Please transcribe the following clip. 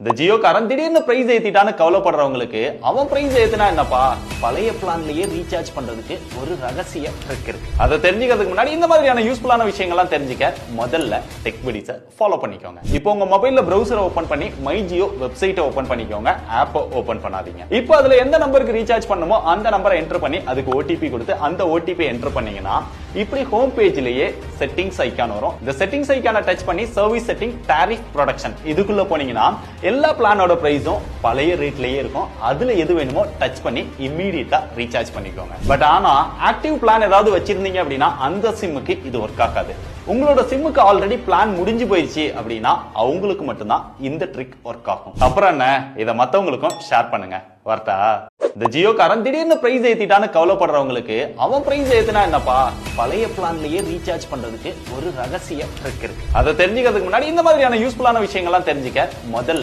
இந்த ஜியோ திடீர்னு பிரைஸ் ஏத்திட்டான்னு கவலைப்படுறவங்களுக்கு அவன் பிரைஸ் ஏத்தினா என்னப்பா? பழைய பிளான்லயே ரீசார்ஜ் பண்றதுக்கு ஒரு ரகசிய ட்ரிக் இருக்கு. அதை தெரிஞ்சுக்கிறதுக்கு முன்னாடி இந்த மாதிரியான யூஸ்ஃபுல்லான விஷயங்கள்லாம் தெரிஞ்சுக்க முதல்ல டெக் பிடிஸை ஃபாலோ பண்ணிக்கோங்க. இப்போ உங்க மொபைல்ல ப்ரௌசரை ஓபன் பண்ணி மை ஜியோ வெப்சைட்டை ஓபன் பண்ணிக்கோங்க. ஆப்பை ஓபன் பண்ணாதீங்க. இப்போ அதுல எந்த நம்பருக்கு ரீசார்ஜ் பண்ணுமோ அந்த நம்பரை என்டர் பண்ணி அதுக்கு ஓடிபி கொடுத்து அந்த ஓடிபி என்டர் பண்ணீங்கன்னா இப்படி ஹோம் பேஜ்லயே செட்டிங்ஸ் ஐக்கான் வரும். இந்த செட்டிங்ஸ் ஐக்கான டச் பண்ணி சர்வீஸ் செட்டிங் டேரிஃப் ப்ரொடக்ஷன் இதுக்குள்ள போனீங்கன்னா எல்லா பிளானோட பிரைஸும் பழைய ரேட்லயே இருக்கும். அதுல எது வேணுமோ டச் பண்ணி இம்மீடியட்டா ரீசார்ஜ் பண்ணிக்கோங்க. பட் ஆனா ஆக்டிவ் பிளான் ஏதாவது வச்சிருந்தீங்க அப்படின்னா அந்த சிம்முக்கு இது ஒர்க் ஆகாது. உங்களோட சிம்முக்கு ஆல்ரெடி பிளான் முடிஞ்சு போயிடுச்சு அப்படின்னா அவங்களுக்கு மட்டும்தான் இந்த ட்ரிக் ஒர்க் ஆகும். அப்புறம் என்ன? இதை மத்தவங்களுக்கும் ஷேர் பண்ணுங்க. வார்த்தா? இந்த ஜியோ காரன் திடீர்னு பிரைஸ் ஏத்திட்டான்னு கவலைப்படுறவங்களுக்கு அவன் பிரைஸ் ஏத்தினா என்னப்பா? பழைய பிளான்லயே ரீசார்ஜ் பண்றதுக்கு ஒரு ரகசிய ட்ரிக் இருக்கு. அதை தெரிஞ்சுக்கிறதுக்கு முன்னாடி இந்த மாதிரியான யூஸ்ஃபுல்லான விஷயங்கள்லாம் தெரிஞ்சுக்க முதல்ல